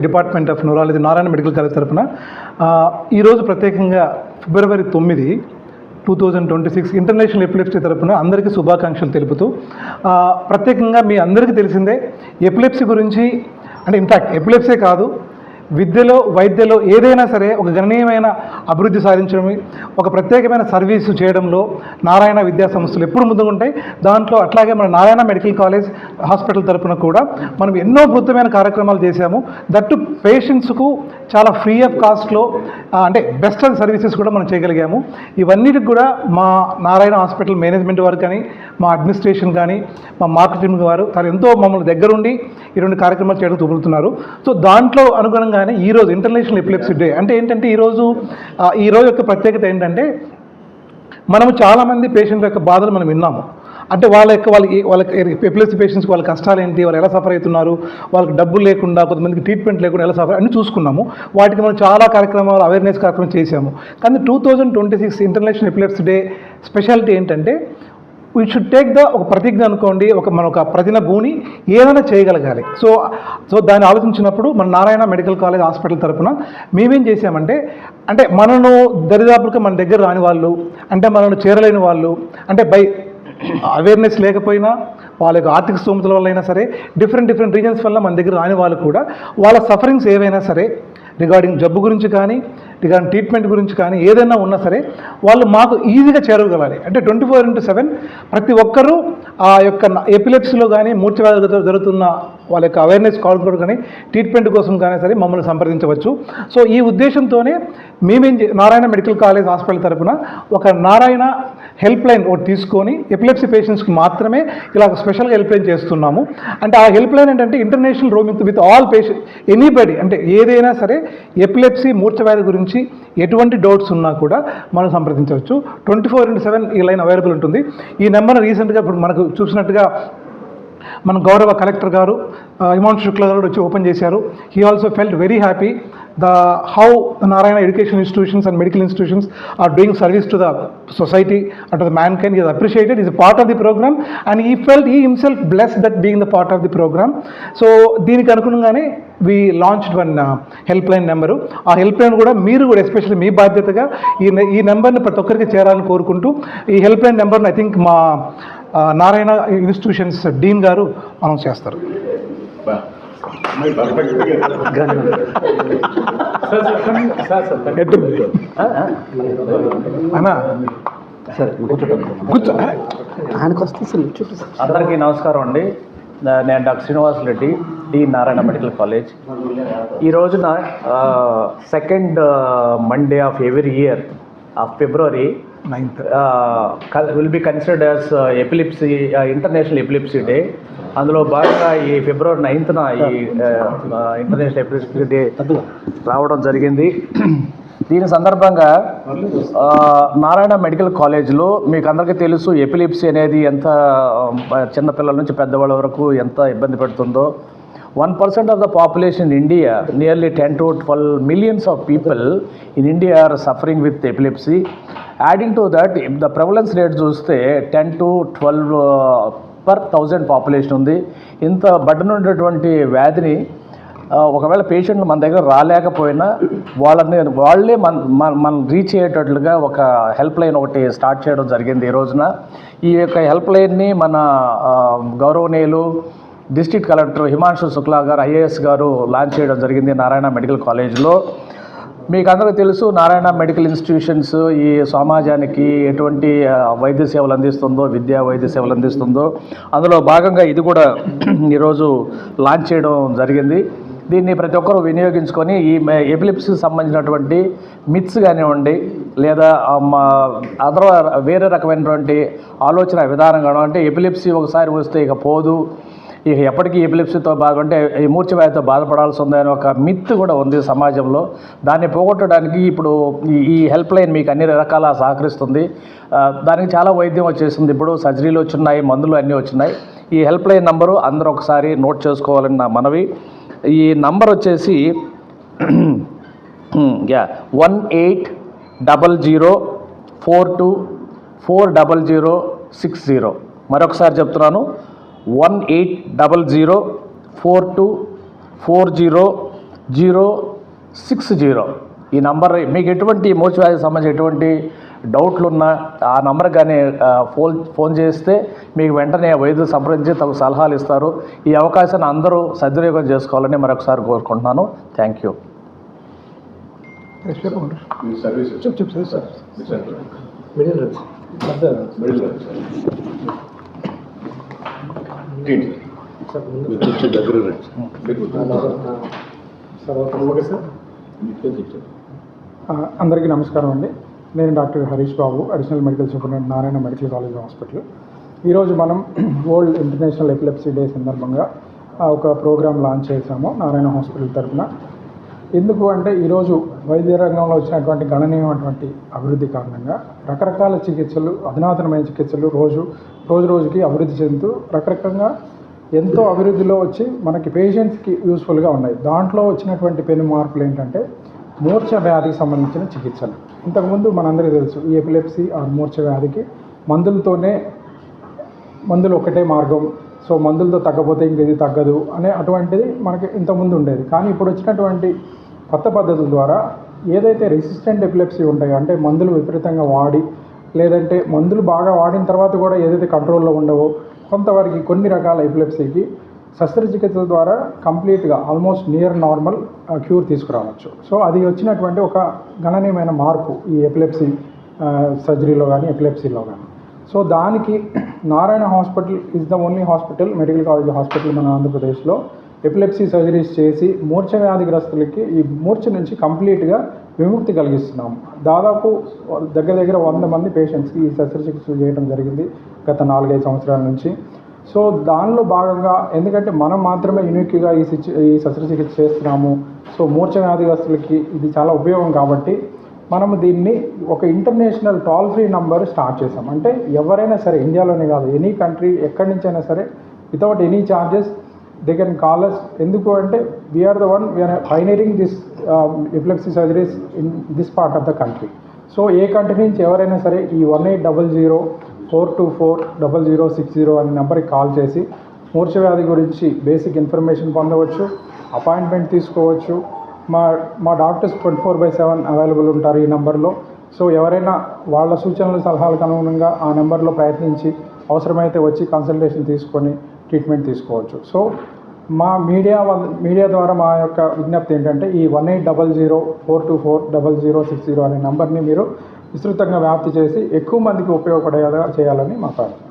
Department of neurology Narayana medical college తరఫున ఈరోజు ప్రత్యేకంగా ఫిబ్రవరి తొమ్మిది two thousand twenty six international epilepsy తరఫున అందరికీ శుభాకాంక్షలు తెలుపుతూ ప్రత్యేకంగా మీ అందరికీ తెలిసిందే ఎపిలెప్సీ గురించి అంటే ఇన్ఫ్యాక్ట్ ఎపిలెప్సీ కాదు విద్యలో వైద్యలో ఏదైనా సరే ఒక గణనీయమైన అభివృద్ధి సాధించడం ఒక ప్రత్యేకమైన సర్వీసు చేయడంలో నారాయణ విద్యా సంస్థలు ఎప్పుడు ముందుకుంటాయి దాంట్లో అట్లాగే మన నారాయణ మెడికల్ కాలేజ్ హాస్పిటల్ తరఫున కూడా మనం ఎన్నో అద్భుతమైన కార్యక్రమాలు చేశాము. దట్టు పేషెంట్స్కు చాలా ఫ్రీ ఆఫ్ కాస్ట్లో అంటే బెస్ట్ సర్వీసెస్ కూడా మనం చేయగలిగాము. ఇవన్నిటికి కూడా మా నారాయణ హాస్పిటల్ మేనేజ్మెంట్ వారు కానీ మా అడ్మినిస్ట్రేషన్ కానీ మా మార్కెటింగ్ వారు చాలా ఎంతో మమ్మల్ని దగ్గరుండి ఈ రెండు కార్యక్రమాలు చేయడం చూపుతున్నారు సో దాంట్లో అనుగుణంగా అనుగుణంగానే ఈరోజు ఇంటర్నేషనల్ ఎపిలెప్సీ డే అంటే ఏంటంటే ఈరోజు ఈ రోజు యొక్క ప్రత్యేకత ఏంటంటే మనము చాలామంది పేషెంట్ల యొక్క బాధలు మనం విన్నాము. అంటే వాళ్ళ యొక్క వాళ్ళకి వాళ్ళకి ఎపిలెప్సీ పేషెంట్స్కి వాళ్ళ కష్టాలు ఏంటి వాళ్ళు ఎలా సఫర్ అవుతున్నారు వాళ్ళకి డబ్బులు లేకుండా కొంతమందికి ట్రీట్మెంట్ లేకుండా ఎలా సఫర్ అన్ని చూసుకున్నాము. వాటికి మనం చాలా కార్యక్రమాలు అవేర్నెస్ కార్యక్రమం చేశాము. కానీ two thousand twenty six international epilepsy day speciality ఏంటంటే వీ షుడ్ టేక్ ద ఒక ప్రతిజ్ఞ అనుకోండి ఒక మన ఒక ప్రతిన భూని ఏదైనా చేయగలగాలి. సో సో దాన్ని ఆలోచించినప్పుడు మన నారాయణ మెడికల్ కాలేజ్ హాస్పిటల్ తరఫున మేమేం చేసామంటే అంటే మనను దరిదాపులకు మన దగ్గర రాని వాళ్ళు అంటే మనను చేరలేని వాళ్ళు అంటే బై అవేర్నెస్ లేకపోయినా వాళ్ళ యొక్క ఆర్థిక స్థోమతల వల్ల అయినా సరే డిఫరెంట్ డిఫరెంట్ రీజన్స్ వల్ల మన దగ్గర రాని వాళ్ళు కూడా వాళ్ళ సఫరింగ్స్ ఏవైనా సరే రిగార్డింగ్ జబ్బు గురించి కానీ కానీ ట్రీట్మెంట్ గురించి కానీ ఏదైనా ఉన్నా సరే వాళ్ళు మాకు ఈజీగా చేరగలగాలి. అంటే ట్వంటీ ఫోర్ ఇంటూ సెవెన్ ప్రతి ఒక్కరూ ఆ యొక్క ఎపిలెప్సీలో కానీ మూర్ఛవ్యాధులతో జరుగుతున్న వాళ్ళ యొక్క అవేర్నెస్ కాల్ కూడా కానీ ట్రీట్మెంట్ కోసం కానీ సరే మమ్మల్ని సంప్రదించవచ్చు. సో ఈ ఉద్దేశంతోనే మేమేం నారాయణ మెడికల్ కాలేజ్ హాస్పిటల్ తరపున ఒక నారాయణ హెల్ప్ లైన్ ఒకటి తీసుకొని ఎపిలెప్సీ పేషెంట్స్కి మాత్రమే ఇలా ఒక స్పెషల్గా హెల్ప్ లైన్ చేస్తున్నాము. అంటే ఆ హెల్ప్ లైన్ ఏంటంటే international roaming with all patient anybody అంటే ఏదైనా సరే ఎపిలెప్సీ మూర్ఛవ్యాధి గురించి ఎటువంటి డౌట్స్ ఉన్నా కూడా మనం సంప్రదించవచ్చు. ట్వంటీ ఫోర్ ఇంటూ సెవెన్ ఈ లైన్ అవైలబుల్ ఉంటుంది. ఈ నెంబర్ రీసెంట్గా ఇప్పుడు మనకు చూసినట్టుగా మన గౌరవ కలెక్టర్ గారు హిమాంశు శుక్లా గారు వచ్చి ఓపెన్ చేశారు. He also felt very happy. The how Narayana education institutions and medical institutions are doing service to the society and the man can is appreciated is part of the programme and he felt he himself bless that being the part of the programme so దీనికి అనుగుణంగానే we launch one help line number ఆ help line కూడా మీరు కూడా especially మీ బాధ్యతగా ఈ నె- ఈ నెంబర్ని ప్రతి ఒక్కరికి చేరాలని కోరుకుంటూ ఈ హెల్ప్ లైన్ నెంబర్ని ఐ థింక్ మా ఆ, నారాయణ ఇన్స్టిట్యూషన్స్ డీన్ గారు అనౌన్స్ చేస్తారు. అన్నా సరే కూర్చో ఆయనకు వస్తే అసలు చుట్టూ అందరికీ నమస్కారం అండి. నేను doctor Srinivas Reddy the Narayana medical college. ఈ రోజున second Monday of every year of February will be considered as epilepsy international epilepsy day అందులో భాగంగా ఈ ఫిబ్రవరి నైన్త్న ఈ ఇంటర్నేషనల్ ఎపిలిప్సీ డే రావడం జరిగింది. దీని సందర్భంగా ఆ, నారాయణ మెడికల్ కాలేజ్లో మీకు అందరికీ తెలుసు ఎపిలిప్సీ అనేది ఎంత ఆ, చిన్నపిల్లల నుంచి పెద్దవాళ్ళ వరకు ఎంత ఇబ్బంది పెడుతుందో. One percent of the population in India nearly ten to twelve millions of people in India are suffering with epilepsy adding to that the prevalence rate చూస్తే ten to twelve per thousand population ఉంది. ఇంత బడ్డన ఉన్నటువంటి వ్యాధిని ఒకవేళ పేషెంట్లు మన దగ్గర రాలేకపోయినా వాళ్ళని వాళ్ళే మన మన మనం రీచ్ అయ్యేటట్లుగా ఒక హెల్ప్ లైన్ ఒకటి స్టార్ట్ చేయడం జరిగింది ఈ రోజున. ఈ యొక్క హెల్ప్ లైన్ని మన గౌరవనీయులు డిస్టిక్ కలెక్టర్ హిమాంశు శుక్లా గారు ఐఏఎస్ గారు లాంచ్ చేయడం జరిగింది నారాయణ మెడికల్ కాలేజ్లో. మీకు అందరికీ తెలుసు నారాయణ మెడికల్ ఇన్స్టిట్యూషన్స్ ఈ సమాజానికి ఎటువంటి వైద్య సేవలు అందిస్తుందో విద్యా వైద్య సేవలు అందిస్తుందో అందులో భాగంగా ఇది కూడా ఈరోజు లాంచ్ చేయడం జరిగింది. దీన్ని ప్రతి ఒక్కరూ వినియోగించుకొని ఈ ఎపిలిప్స్కి సంబంధించినటువంటి మిత్స్ కానివ్వండి లేదా అదర్ వేరే రకమైనటువంటి ఆలోచన విధానం కానివ్వండి ఎపిలిప్సీ ఒకసారి వస్తే ఇక పోదు ఇక ఎప్పటికీ ఎపిలిప్సీతో బాగుంటే ఈ మూర్ఛవ్యాధితో బాధపడాల్సి ఉంది అనే ఒక మిత్ కూడా ఉంది సమాజంలో. దాన్ని పోగొట్టడానికి ఇప్పుడు ఈ- హెల్ప్ లైన్ మీకు అన్ని రకాల సహకరిస్తుంది. దానికి చాలా వైద్యం వచ్చేసింది. ఇప్పుడు సర్జరీలు వచ్చినాయి మందులు అన్నీ వచ్చినాయి. ఈ హెల్ప్ లైన్ నంబరు అందరూ ఒకసారి నోట్ చేసుకోవాలని నా మనవి. ఈ నంబర్ వచ్చేసి yeah one eight double zero four two four double zero six zero మరొకసారి చెప్తున్నాను. One eight double zero four two four zero zero six zero ఈ నంబర్ మీకు ఎటువంటి మూర్ఛవ్యాధికి సంబంధించి ఎటువంటి డౌట్లు ఉన్నా ఆ నంబర్ కానీ ఫోన్ ఫోన్ చేస్తే మీకు వెంటనే వైద్యులు సంప్రదించి తగు సలహాలు ఇస్తారు. ఈ అవకాశాన్ని అందరూ సద్వినియోగం చేసుకోవాలని మరొకసారి కోరుకుంటున్నాను. థ్యాంక్ యూ చెప్పు చెప్పు సార్ మీ సెంటర్ మిడిల్ రండి మిడిల్ టీటీ మీరు కొంచెం దగ్గర రండి. అందరికీ నమస్కారం అండి. నేను doctor Harish Babu additional medical superintendent Narayana medical college hospital. ఈరోజు మనం వరల్డ్ ఇంటర్నేషనల్ ఎపిలెప్సీ డే సందర్భంగా ఒక ప్రోగ్రామ్ లాంచ్ చేశాము నారాయణ హాస్పిటల్ తరఫున ఎందుకు అంటే ఈరోజు వైద్య రంగంలో వచ్చినటువంటి గణనీయమైనటువంటి అభివృద్ధి కారణంగా రకరకాల చికిత్సలు అధునాతనమైన చికిత్సలు రోజు రోజు రోజుకి అభివృద్ధి చెందుతూ రకరకంగా ఎంతో అభివృద్ధిలో వచ్చి మనకి పేషెంట్స్కి యూస్ఫుల్గా ఉన్నాయి. దాంట్లో వచ్చినటువంటి పెను మార్పులు ఏంటంటే మూర్ఛ వ్యాధికి సంబంధించిన చికిత్సలు. ఇంతకుముందు మనందరికీ తెలుసు ఈ ఎపిలెప్సీ ఆ మూర్ఛ వ్యాధికి మందులతోనే మందులు ఒకటే మార్గం సో మందులతో తగ్గపోతే ఇంక ఇది తగ్గదు అనే అటువంటిది మనకి ఇంతకుముందు ఉండేది. కానీ ఇప్పుడు వచ్చినటువంటి కొత్త పద్ధతుల ద్వారా ఏదైతే రెసిస్టెంట్ ఎపిలెప్సీ ఉంటాయో అంటే మందులు విపరీతంగా వాడి లేదంటే మందులు బాగా వాడిన తర్వాత కూడా ఏదైతే కంట్రోల్లో ఉండవో కొంతవరకు కొన్ని రకాల ఎపిలెప్సీకి శస్త్రచికిత్సల ద్వారా కంప్లీట్గా ఆల్మోస్ట్ నియర్ నార్మల్ క్యూర్ తీసుకురావచ్చు. సో అది వచ్చినటువంటి ఒక గణనీయమైన మార్పు ఈ ఎపిలెప్సీ సర్జరీలో కానీ ఎపిలెప్సీలో కానీ సో దానికి Narayana hospital is the only hospital medical college hospital మన ఆంధ్రప్రదేశ్లో. ఎపిలెప్సీ సర్జరీస్ చేసి మూర్ఛ వ్యాధిగ్రస్తులకి ఈ మూర్ఛ నుంచి కంప్లీట్గా విముక్తి కలిగిస్తున్నాము. దాదాపు దగ్గర దగ్గర వంద మంది పేషెంట్స్కి ఈ శస్త్రచికిత్సలు చేయడం జరిగింది గత నాలుగైదు సంవత్సరాల నుంచి. సో దానిలో భాగంగా ఎందుకంటే మనం మాత్రమే యూనిక్గా ఈ ఈ శస్త్రచికిత్స చేస్తున్నాము. సో మూర్ఛ వ్యాధిగ్రస్తులకి ఇది చాలా ఉపయోగం కాబట్టి మనము దీన్ని ఒక international toll free number start చేసాం అంటే ఎవరైనా సరే ఇండియాలోనే కాదు ఎనీ కంట్రీ ఎక్కడి నుంచైనా సరే without any charges they can call us ఎందుకు అంటే we're the one we're pioneering this epilepsy surgeries in this part of the country so A country నుంచి ఎవరైనా సరే ఈ one eight double zero four two four double zero six zero అనే నెంబర్కి call చేసి మూర్ఛ వ్యాధి గురించి బేసిక్ ఇన్ఫర్మేషన్ పొందవచ్చు అపాయింట్మెంట్ తీసుకోవచ్చు మా మా doctors twenty four by seven available ఉంటారు ఈ నెంబర్లో. సో ఎవరైనా వాళ్ళ సూచనలు సలహాలకు అనుగుణంగా ఆ నెంబర్లో ప్రయత్నించి అవసరమైతే వచ్చి కన్సల్టేషన్ తీసుకొని ట్రీట్మెంట్ తీసుకోవచ్చు. సో మా మీడియా వల్ల మీడియా ద్వారా మా యొక్క విజ్ఞప్తి ఏంటంటే ఈ one eight double zero four two four double zero six zero అనే నెంబర్ని మీరు విస్తృతంగా వ్యాప్తి చేసి ఎక్కువ మందికి ఉపయోగపడేలా చేయాలని మా ప్రార్థన.